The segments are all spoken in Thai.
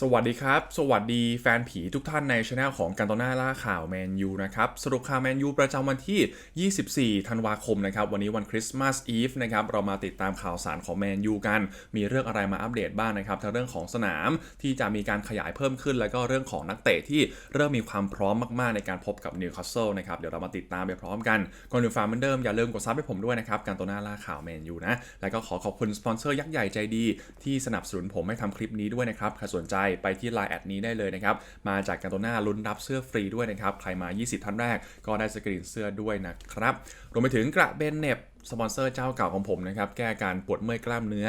สวัสดีครับ สวัสดีแฟนผีทุกท่านในช anel ของกันโตนาล่าข่าวแมนยูนะครับ สรุปข่าวแมนยูประจำวันที่ 24 ธันวาคมนะครับ วันนี้วันคริสต์มาสอีฟนะครับ เรามาติดตามข่าวสารของแมนยูกัน มีเรื่องอะไรมาอัปเดตบ้างนะครับ ทั้งเรื่องของสนามที่จะมีการขยายเพิ่มขึ้น แล้วก็เรื่องของนักเตะที่เริ่มมีความพร้อมมากๆในการพบกับนิวคาสเซิลนะครับ เดี๋ยวเรามาติดตามไปพร้อมกัน ก่อนอื่นฝากเหมือนเดิมอย่าลืมกดซับให้ผมด้วยนะครับกันโตนาล่าข่าวแมนยูนะ แล้วก็ขอขอบคุณสปอนเซอร์ยักษ์ใหญ่ใจดีที่สนับสนุนผมให้ทำคลิปนี้ด้วยนะครับใครสนใจไปที่ Line แอดนี้ได้เลยนะครับ มาจากกันโตนาลุ้นรับเสื้อฟรีด้วยนะครับ ใครมา 20 ท่านแรกก็ได้สกรีนเสื้อด้วยนะครับ รวมไปถึงกระเบนเน็บ สปอนเซอร์เจ้าเก่าของผมนะครับ แก้การปวดเมื่อยกล้ามเนื้อ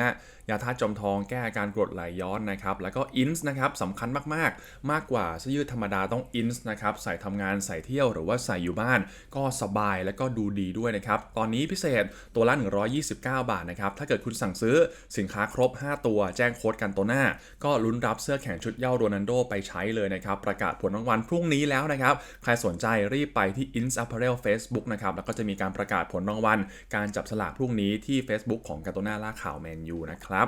ยาธาตุจอมทอง แก้การกรดไหลย้อนนะครับ แล้วก็อินส์นะครับสำคัญมากๆ มากกว่าเสื้อยืดธรรมดาต้องอินส์นะครับ ใส่ทำงานใส่เที่ยวหรือว่าใส่อยู่บ้าน ก็สบายและก็ดูดีด้วยนะครับ ตอนนี้พิเศษตัวละ 129 บาทนะครับ ถ้าเกิดคุณสั่งซื้อสินค้าครบ 5 ตัวแจ้งโค้ดกันตัวหน้า ก็ลุ้นรับเสื้อแข่งชุดเย้าโรนันโดไปใช้เลยนะครับ ประกาศผลรางวัลพรุ่งนี้แล้วนะครับ ใครสนใจรีบไปที่ Ins Apparel Facebook นะครับ แล้วก็จะมีการประกาศผลรางวัลการจับสลากพรุ่งนี้ที่ Facebook ของกาโตนาล่าข่าวแมนยูนะครับ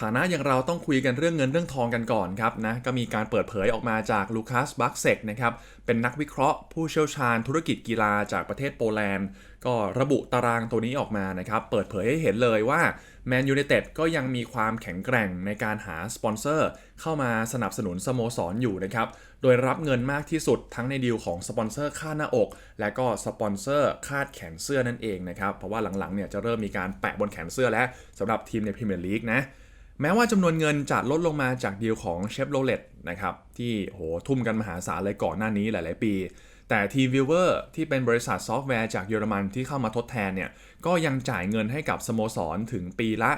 ฐานะอย่างเราต้องคุยกันเรื่องเงินเรื่องทองกันก่อนครับนะก็มีการเปิดเผยออกมาจากลูคัสบักเซกนะครับเป็นนักวิเคราะห์ผู้เชี่ยวชาญธุรกิจกีฬาจากประเทศโปแลนด์ ก็ระบุตารางตัวนี้ออกมานะครับเปิดเผยให้เห็นเลยว่าแมนยู i นเต็ดก็ยังมีความแข็งแกร่งในการหาสปอนเซอร์เข้ามาสนับสนุนสโมสรอยู่นะครับโดยรับเงินมากที่สุดทั้งในดีลของสปอนเซอร์ค่าหน้าอก และก็สปอนเซอร์คาดแขนเสื้อนั่นเองนะครับเพราะว่าหลังๆเนี่ยจะเริ่มมีการแปะบนแขนเสื้อแล้วสำหรับทีมในพรีเมียร์ลีกนะ แม้ว่าจำนวนเงินจะลดลงมาจากดีลของเชฟโรเลตนะครับที่โหทุ่มกันมหาศาลเลยก่อนหน้านี้หลาย ๆ ปี แต่ทีวิวเวอร์ที่เป็นบริษัทซอฟต์แวร์จากเยอรมันที่เข้ามาทดแทนเนี่ยก็ยังจ่ายเงินให้กับสโมสรถึงปีละ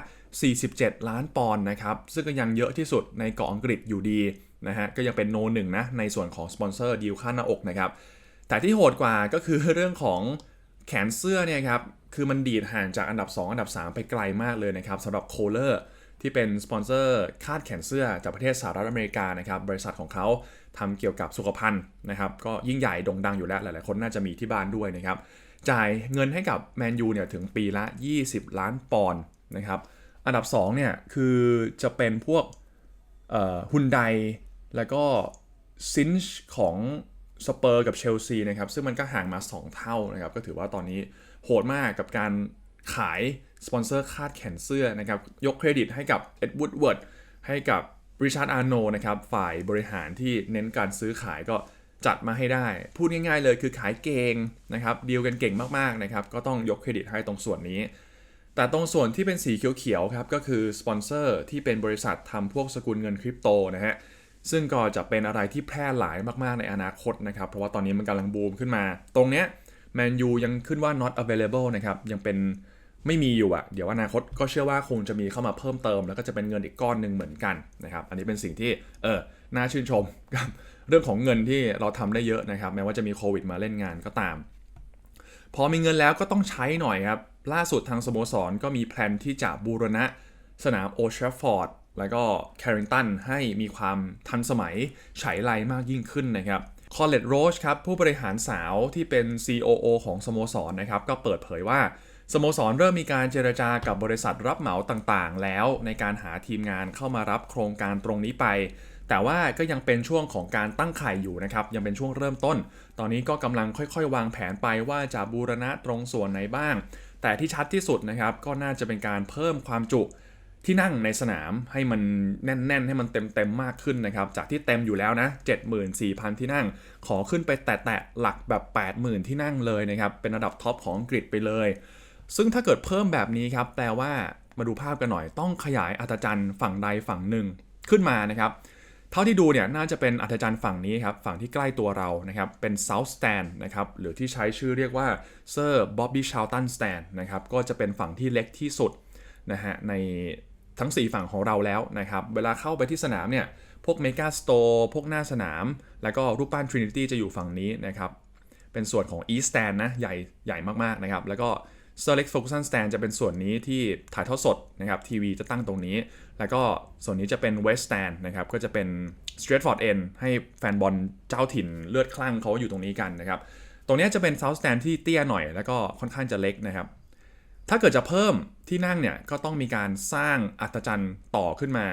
47 ล้านปอนด์นะครับซึ่งก็ยังเยอะที่สุดในเกาะอังกฤษอยู่ดีนะฮะก็ยังเป็นโนหนึ่งนะในส่วนของสปอนเซอร์ดีลค่าหน้าอกนะครับแต่ที่โหดกว่าก็คือเรื่องของแขนเสื้อเนี่ยครับคือมันดีดห่างจากอันดับ 2 อันดับ 3 ไปไกลมากเลยนะครับสำหรับโคเลอร์ ที่เป็นสปอนเซอร์คาดแขนเสื้อจากประเทศสหรัฐอเมริกานะครับบริษัทของเขาทำเกี่ยวกับสุขภัณฑ์นะครับก็ยิ่งใหญ่โด่งดังอยู่แล้วหลายๆคนน่าจะมีที่บ้านด้วยนะครับจ่ายเงินให้กับแมนยูเนี่ยถึงปีละ 20 ล้านปอนด์นะครับอันดับ2เนี่ยคือจะเป็นพวกฮุนไดแล้วก็ซินช์ของสเปอร์กับเชลซีนะครับซึ่งมันก็ห่างมา 2 เท่านะครับก็ถือว่าตอนนี้โหดมากกับการขาย สปอนเซอร์คาดแขนเสื้อนะครับยกเครดิตให้กับเอ็ดวูดเวิร์ดให้กับริชาร์ดอาร์โนนะครับฝ่ายบริหารที่เน้นการซื้อขายก็จัดมาให้ได้ พูดง่ายๆเลยคือขายเก่งนะครับดีลกันเก่งมากๆนะครับก็ต้องยกเครดิตให้ตรงส่วนนี้ แต่ตรงส่วนที่เป็นสีเขียวๆครับก็คือสปอนเซอร์ที่เป็นบริษัททำพวกสกุลเงินคริปโตนะฮะซึ่งก็จะเป็นอะไรที่แพร่หลายมากๆในอนาคตนะครับ เพราะว่าตอนนี้มันกำลังบูมขึ้นมา ตรงเนี้ยแมนยูยังขึ้นว่า not available นะครับ ยังเป็น ไม่มีอยู่อะเดี๋ยวอนาคตก็เชื่อว่าคงจะมีเข้ามาเพิ่มเติม แล้วก็จะเป็นเงินอีกก้อนหนึ่งเหมือนกันนะครับ อันนี้เป็นสิ่งที่เออน่าชื่นชมกับเรื่องของเงินที่เราทำได้เยอะนะครับ แม้ว่าจะมีโควิดมาเล่นงานก็ตาม พอมีเงินแล้วก็ต้องใช้หน่อยครับ ล่าสุดทางสโมสรก็มีแพลนที่จะบูรณะสนามโอเชฟฟอร์ดแล้วก็แคริงตันให้มีความทันสมัยฉายไลมากยิ่งขึ้นนะครับคอลเลตโรชครับผู้บริหารสาวที่เป็น COO ของสโมสรนะครับก็เปิดเผยว่า สโมสรเริ่มมีการเจรจากับบริษัทรับเหมาต่างๆ แล้วในการหาทีมงานเข้ามารับโครงการตรงนี้ไป แต่ว่าก็ยังเป็นช่วงของการตั้งไข่อยู่นะครับ ยังเป็นช่วงเริ่มต้น ตอนนี้ก็กำลังค่อยๆ วางแผนไปว่าจะบูรณะตรงส่วนไหนบ้าง แต่ที่ชัดที่สุดนะครับก็น่าจะเป็นการเพิ่มความจุที่นั่งในสนามให้มันแน่น ๆ ให้มันเต็ม ๆ มากขึ้นนะครับ จากที่เต็มอยู่แล้วนะ 74,000 ที่นั่ง ขอขึ้นไปแตะ ๆ หลักแบบ 80,000 ที่นั่งเลยนะครับ เป็นระดับท็อปของอังกฤษไปเลย ซึ่งถ้าเกิดเพิ่มแบบนี้ครับแปลว่ามาดูภาพกันหน่อยต้องขยายอัตจันทร์ฝั่งใดฝั่งหนึ่งขึ้นมานะครับเท่าที่ดูเนี่ยน่าจะเป็นอัธจันทร์ฝั่งนี้ครับฝั่งที่ใกล้ตัวเรานะครับเป็น South Stand นะครับหรือที่ใช้ชื่อเรียกว่า Sir Bobby Charlton Stand นะครับก็จะเป็นฝั่งที่เล็กที่สุดนะฮะในทั้ง 4 ฝั่งของเราแล้วนะครับเวลาเข้าไปที่สนามเนี่ยพวก Mega Store พวกหน้าสนาม แล้วก็รูปปั้น Trinity จะอยู่ฝั่งนี้นะครับเป็นส่วนของ East Stand นะใหญ่ใหญ่มากๆนะครับแล้วก็ Sir Alex Ferguson Stand จะเป็นส่วนนี้ที่ถ่ายทอดสดนะครับทีวีจะตั้งตรงนี้ แล้วก็ส่วนนี้จะเป็น West Stand นะครับก็จะเป็น Stratford End ให้แฟนบอลเจ้าถิ่นเลือดคลั่งเขาอยู่ตรงนี้กันนะครับตรงนี้จะเป็น South Stand ที่เตี้ยหน่อยแล้วก็ค่อนข้างจะเล็กนะครับถ้าเกิดจะเพิ่มที่นั่งเนี่ยก็ต้องมีการสร้างอัตจันทร์ต่อขึ้นมา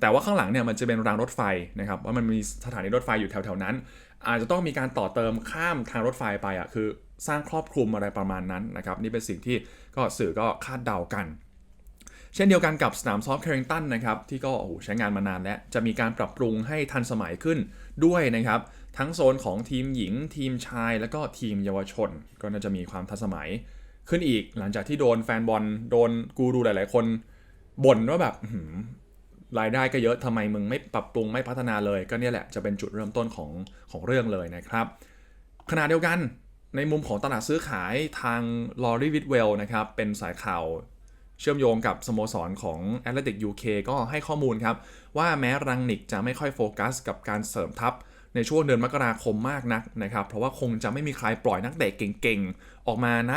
แต่ว่าข้างหลังเนี่ยมันจะเป็นรางรถไฟนะครับว่ามันมีสถานีรถไฟอยู่แถวๆนั้น อาจจะต้องมีการต่อเติมข้ามทางรถไฟไปอะคือ สร้างครอบคลุมอะไรประมาณนั้นนะครับนี่เป็นสิ่งที่ก็สื่อก็คาดเดากัน เช่นเดียวกันกับสนามซอฟต์แคริงตันนะครับที่ก็โอ้ใช้งานมานานแล้ว จะมีการปรับปรุงให้ทันสมัยขึ้นด้วยนะครับทั้งโซนของทีมหญิง ทีมชาย แล้วก็ทีมเยาวชน ก็น่าจะมีความทันสมัยขึ้นอีกหลังจากที่โดนแฟนบอลโดนกูรูหลาย ๆ คนบ่นว่าแบบรายได้ก็เยอะทำไมมึงไม่ปรับปรุงไม่พัฒนาเลย ก็เนี่ยแหละจะเป็นจุดเริ่มต้นของของเรื่องเลยนะครับขณะเดียวกัน ในมุมของตลาดซื้อขายทางลอรีวิ w เวลนะครับ เป็นสายข่าวเชื่อมโยงกับสโมสรของ a t l e t i c UK ก็ให้ข้อมูลครับ ว่าแม้รังนิกจะไม่ค่อยโฟกัสกับการเสริมทัพ ในช่วงเดือนมกราคมมากนักนะครับ เพราะว่าคงจะไม่มีใครปล่อยนักเตะเก่งๆ ออกมาณ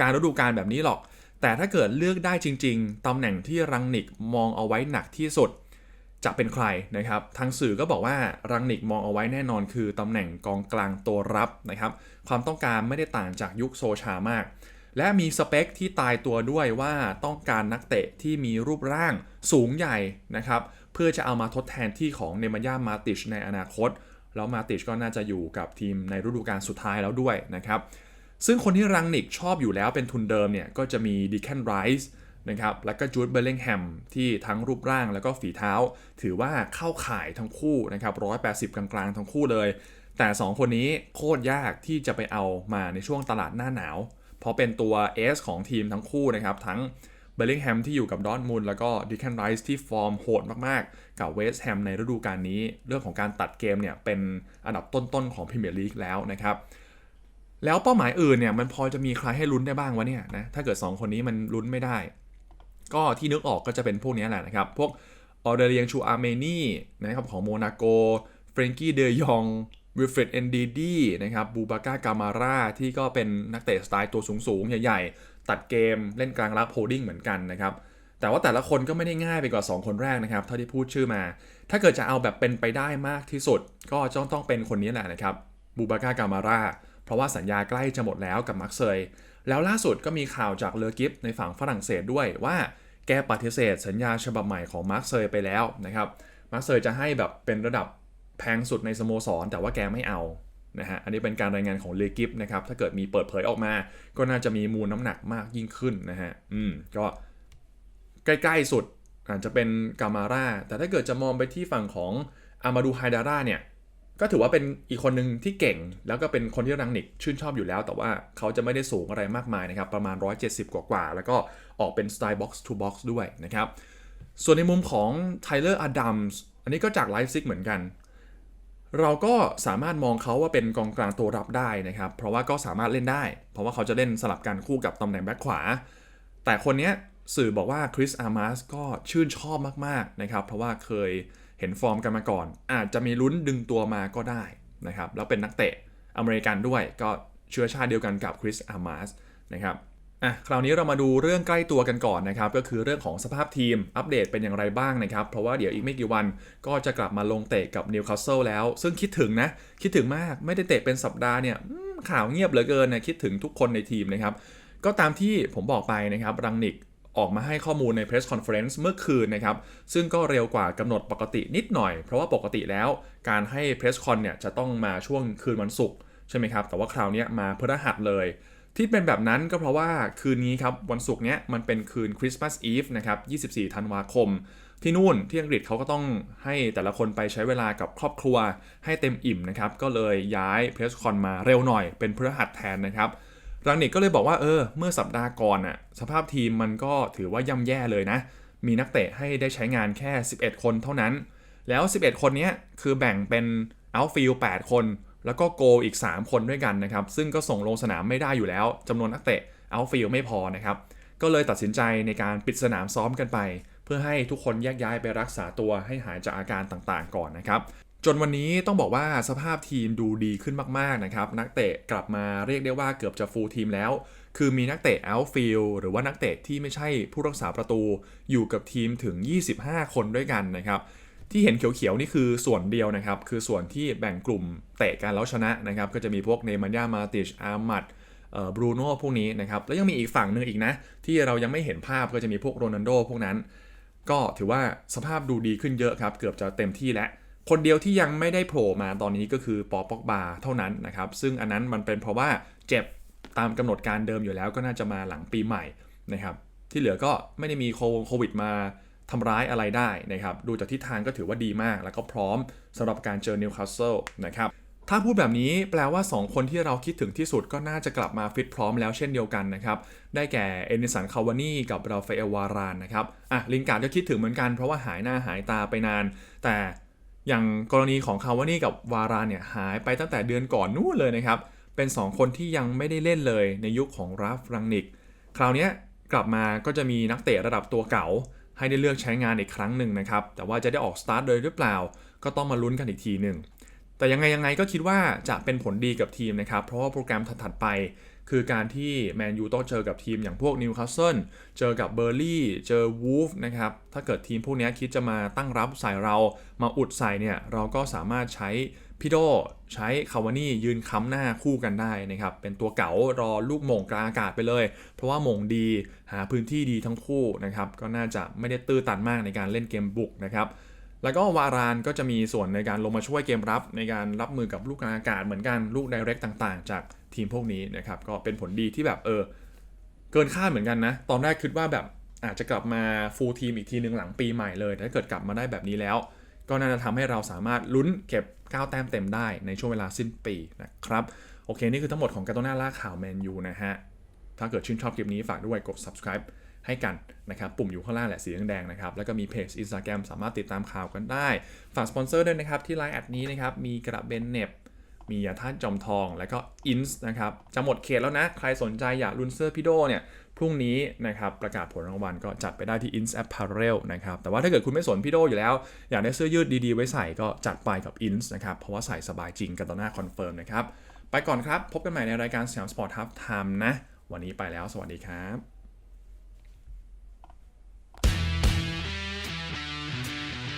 การฤดูกาลแบบนี้หรอก แต่ถ้าเกิดเลือกได้จริง ๆตำแหน่งที่รังนิกมองเอาไว้หนักที่สุด จะเป็นใครนะครับ ทางสื่อก็บอกว่ารังนิกมองเอาไว้แน่นอนคือตำแหน่งกองกลางตัวรับนะครับ ความต้องการไม่ได้ต่างจากยุคโซชามาก และมีสเปคที่ตายตัวด้วยว่าต้องการนักเตะที่มีรูปร่างสูงใหญ่นะครับ เพื่อจะเอามาทดแทนที่ของเนม a ยามาติชในอนาคต แล้วมาติชก็น่าจะอยู่กับทีมในฤดูกาลสุดท้ายแล้วด้วยนะครับ ซึ่งคนที่รังนิกชอบอยู่แล้วเป็นทุนเดิมเนี่ยก็จะมีดิแคนไรส์ นะครับแล้วก็จูดเบลลิงแฮมที่ทั้งรูปร่างแล้วก็ฝีเท้า ถือว่าเข้าข่ายทั้งคู่นะครับ180กลางๆทั้งคู่เลย แต่ 2 คนนี้โคตรยากที่จะไปเอามาในช่วงตลาดหน้าหนาว เพราะเป็นตัว S ของทีมทั้งคู่นะครับทั้งเบลลิงแฮมที่อยู่กับดอร์ทมุนด์แล้วก็ดิแคนไรส์ที่ฟอร์มโหดมากๆ กับเวสต์แฮมในฤดูกาลนี้ เรื่องของการตัดเกมเนี่ยเป็นอันดับต้นๆ ของพรีเมียร์ลีกแล้วนะครับ แล้วเป้าหมายอื่นเนี่ยมันพอจะมีใครให้ลุ้นได้บ้างวะเนี่ยนะถ้าเกิด 2 คนนี้มันลุ้นไม่ได้ ก็ที่นึกออกก็จะเป็นพวกนี้แหละนะครับ พวกออเดเรียงชูอาร์เมนีนะครับของโมนาโกเฟรนกี้เดยองวิลเฟรดเอนดีดีนะครับบูบาก้ากามาร่าที่ก็เป็นนักเตะสไตล์ตัวสูงๆ ใหญ่ๆ ตัดเกมเล่นกลางรับโฮดิ้งเหมือนกันนะครับ แต่ว่าแต่ละคนก็ไม่ได้ง่ายไปกว่า 2 คนแรกนะครับ เท่าที่พูดชื่อมา ถ้าเกิดจะเอาแบบเป็นไปได้มากที่สุด ก็จ้องต้องเป็นคนนี้แหละนะครับบูบาก้ากามาร่าเพราะว่าสัญญาใกล้จะหมดแล้วกับมักเซย แล้วล่าสุดก็มีข่าวจากเลอกิฟในฝั่งฝรั่งเศสด้วยว่าแกปฏิเสธสัญญาฉบับใหม่ของมาร์คเซยไปแล้วนะครับมาร์คเซยจะให้แบบเป็นระดับแพงสุดในสโมสร แต่ว่าแกไม่เอานะฮะอันนี้เป็นการรายงานของเลกิฟนะครับถ้าเกิดมีเปิดเผยออกมา ก็น่าจะมีมูลน้ำหนักมากยิ่งขึ้นนะฮะอืมก็ใกล้ๆสุดอาจจะเป็นกามาร่าแต่ถ้าเกิดจะมองไปที่ฝั่งของอามาดูไฮดาร่าเนี่ย ก็ถือว่าเป็นอีกคนหนึ่งที่เก่ง แล้วก็เป็นคนที่รังนิกชื่นชอบอยู่แล้ว แต่ว่าเขาจะไม่ได้สูงอะไรมากมายนะครับ ประมาณ 170 กว่าๆแล้วก็ออกเป็นสไตล์ box to box ด้วยนะครับ ส่วนในมุมของไทเลอร์อดัมส์อันนี้ก็จากไลฟ์ซิกเหมือนกัน เราก็สามารถมองเขาว่าเป็นกองกลางตัวรับได้นะครับ เพราะว่าก็สามารถเล่นได้ เพราะว่าเขาจะเล่นสลับกันคู่กับตำแหน่งแบ็คขวา แต่คนนี้สื่อบอกว่าคริสอาร์มาสก็ชื่นชอบมากๆนะครับ เพราะว่าเคย เห็นฟอร์มกันมาก่อน อาจจะมีลุ้นดึงตัวมาก็ได้นะครับแล้วเป็นนักเตะอเมริกันด้วยก็เชื้อชาติเดียวกันกับคริสอาร์มาสนะครับอะคราวนี้เรามาดูเรื่องใกล้ตัวกันก่อนนะครับ ก็คือเรื่องของสภาพทีมอัปเดตเป็นอย่างไรบ้างนะครับ เพราะว่าเดี๋ยวอีกไม่กี่วันก็จะกลับมาลงเตะกับนิวคาสเซิลแล้ว ซึ่งคิดถึงนะ คิดถึงมากไม่ได้เตะเป็นสัปดาห์เนี่ยข่าวเงียบเหลือเกินนะคิดถึงทุกคนในทีมนะครับ ก็ตามที่ผมบอกไปนะครับ รังนิก ออกมาให้ข้อมูลใน Press Conference เมื่อคืนนะครับ ซึ่งก็เร็วกว่ากำหนดปกตินิดหน่อย เพราะว่าปกติแล้วการให้ Press Con เนี่ยจะต้องมาช่วงคืนวันศุกร์ใช่ไหมครับ แต่ว่าคราวนี้มาพฤหัสเลย ที่เป็นแบบนั้นก็เพราะว่าคืนนี้ครับ วันศุกร์เนี้ยมันเป็นคืนคริสต์มาสอีฟนะครับ 24 ธันวาคม ที่นู่นที่อังกฤษเขาก็ต้องให้แต่ละคนไปใช้เวลากับครอบครัวให้เต็มอิ่มนะครับก็เลยย้ายเพรสคอนมาเร็วหน่อยเป็นพฤหัสแทนนะครับ รังนิกก็เลยบอกว่าเออ เมื่อสัปดาห์ก่อนน่ะสภาพทีมมันก็ถือว่าย่ำแย่เลยนะ มีนักเตะให้ได้ใช้งานแค่ 11 คนเท่านั้น แล้ว 11 คนนี้คือแบ่งเป็นเอาฟิล8คน แล้วก็โกอีก 3 คนด้วยกันนะครับ ซึ่งก็ส่งลงสนามไม่ได้อยู่แล้วจำนวนนักเตะเอาฟิลไม่พอนะครับ ก็เลยตัดสินใจในการปิดสนามซ้อมกันไป เพื่อให้ทุกคนแยกย้ายไปรักษาตัวให้หายจากอาการต่างๆ ก่อนนะครับ จนวันนี้ต้องบอกว่าสภาพทีมดูดีขึ้นมาก ๆ นะครับ นักเตะกลับมาเรียกได้ว่าเกือบจะฟูลทีมแล้ว คือมีนักเตะ outfield หรือว่านักเตะที่ไม่ใช่ผู้รักษาประตูอยู่กับทีมถึง 25 คนด้วยกันนะครับ ที่เห็นเขียวๆ นี่คือส่วนเดียวนะครับ คือส่วนที่แบ่งกลุ่มเตะกันแล้วชนะนะครับ ก็จะมีพวกเนมันยามาติชอาร์มัดบรูโน่พวกนี้นะครับ แล้วยังมีอีกฝั่งหนึ่งอีกนะ ที่เรายังไม่เห็นภาพก็จะมีพวกโรนัลโดพวกนั้น ก็ถือว่าสภาพดูดีขึ้นเยอะครับ เกือบจะเต็มที่แล้ว คนเดียวที่ยังไม่ได้โผล่มาตอนนี้ก็คือปอปอกบาเท่านั้นนะครับ ซึ่งอันนั้นมันเป็นเพราะว่าเจ็บตามกำหนดการเดิมอยู่แล้วก็น่าจะมาหลังปีใหม่นะครับ ที่เหลือก็ไม่ได้มีโควิดมาทำร้ายอะไรได้นะครับ ดูจากทิศทางก็ถือว่าดีมาก แล้วก็พร้อมสำหรับการเจอนิวคาสเซิลนะครับ ถ้าพูดแบบนี้แปลว่า 2 คนที่เราคิดถึงที่สุดก็น่าจะกลับมาฟิตพร้อมแล้วเช่นเดียวกันนะครับ ได้แก่เอนิสันคาวานี่กับราฟาเอลวารานนะครับ อะลินการ์ดก็คิดถึงเหมือนกันเพราะว่าหายหน้าหายตาไปนาน แต่ อย่างกรณีของคาวานี่กับวารานเนี่ยหายไปตั้งแต่เดือนก่อนนู่นเลยนะครับ เป็น 2 คนที่ยังไม่ได้เล่นเลยในยุคของราฟรังนิก คราวนี้กลับมาก็จะมีนักเตะระดับตัวเก่า ให้ได้เลือกใช้งานอีกครั้งหนึ่งนะครับ แต่ว่าจะได้ออกสตาร์ทเลยหรือเปล่า ก็ต้องมาลุ้นกันอีกทีหนึ่งแต่ยังไงยังไงก็คิดว่าจะเป็นผลดีกับทีมนะครับ เพราะว่าโปรแกรมถัดๆไป คือการที่แมนยูต้องเจอกับทีมอย่างพวกนิวคาสเซิลเจอกับเบอร์ลี่เจอวูฟนะครับ ถ้าเกิดทีมพวกนี้คิดจะมาตั้งรับใส่เรามาอุดใส่เนี่ยเราก็สามารถใช้พิโดใช้คาวานี่ยืนค้ำหน้าคู่กันได้นะครับ เป็นตัวเก๋ารอลูกมงกลางอากาศไปเลย เพราะว่ามงดีหาพื้นที่ดีทั้งคู่นะครับ ก็น่าจะไม่ได้ตื้อตันมากในการเล่นเกมบุกนะครับ แล้วก็วารานก็จะมีส่วนในการลงมาช่วยเกมรับ ในการรับมือกับลูกกลางอากาศเหมือนกันลูกไดเรกต่างๆ จากทีมพวกนี้นะครับก็เป็นผลดีที่แบบเออเกินคาดเหมือนกันนะ ตอนแรกคิดว่าแบบอาจจะกลับมาฟูลทีมอีกทีหนึ่งหลังปีใหม่เลยแต่ถ้าเกิดกลับมาได้แบบนี้แล้ว ก็น่าจะทำให้เราสามารถลุ้นเก็บ9แต้มเต็มได้ในช่วงเวลาสิ้นปีนะครับโอเค นี่คือทั้งหมดของการโตน่าล่าข่าวแมนยูนะฮะถ้าเกิดชื่นชอบคลิปนี้ฝากด้วยกด subscribe ให้กันนะครับ ปุ่มอยู่ข้างล่างแหละสีแดงๆนะครับ แล้วก็มีเพจ Instagram สามารถติดตามข่าวกันได้ ฝากสปอนเซอร์ด้วยนะครับ ที่ไลน์แอดนี้นะครับ มีกระเบนเน็บมียาท่าตุจอมทองแล้วก็อินส์นะครับ จะหมดเขตแล้วนะ ใครสนใจอยากลุ้นเสื้อพี่โดเนี่ย พรุ่งนี้นะครับ ประกาศผลรางวัลก็จัดไปได้ที่ Ins Apparel นะครับ แต่ว่าถ้าเกิดคุณไม่สนพี่โดอยู่แล้ว อยากได้เสื้อยืดดีๆ ไว้ใส่ก็จัดไปกับ Ins นะครับ เพราะว่าใส่สบายจริงกันต่อหน้าคอนเฟิร์มนะครับ ไปก่อนครับ พบกันใหม่ในรายการสยามสปอร์ตทับไทม์นะ วันนี้ไปแล้ว สวัสดีครับ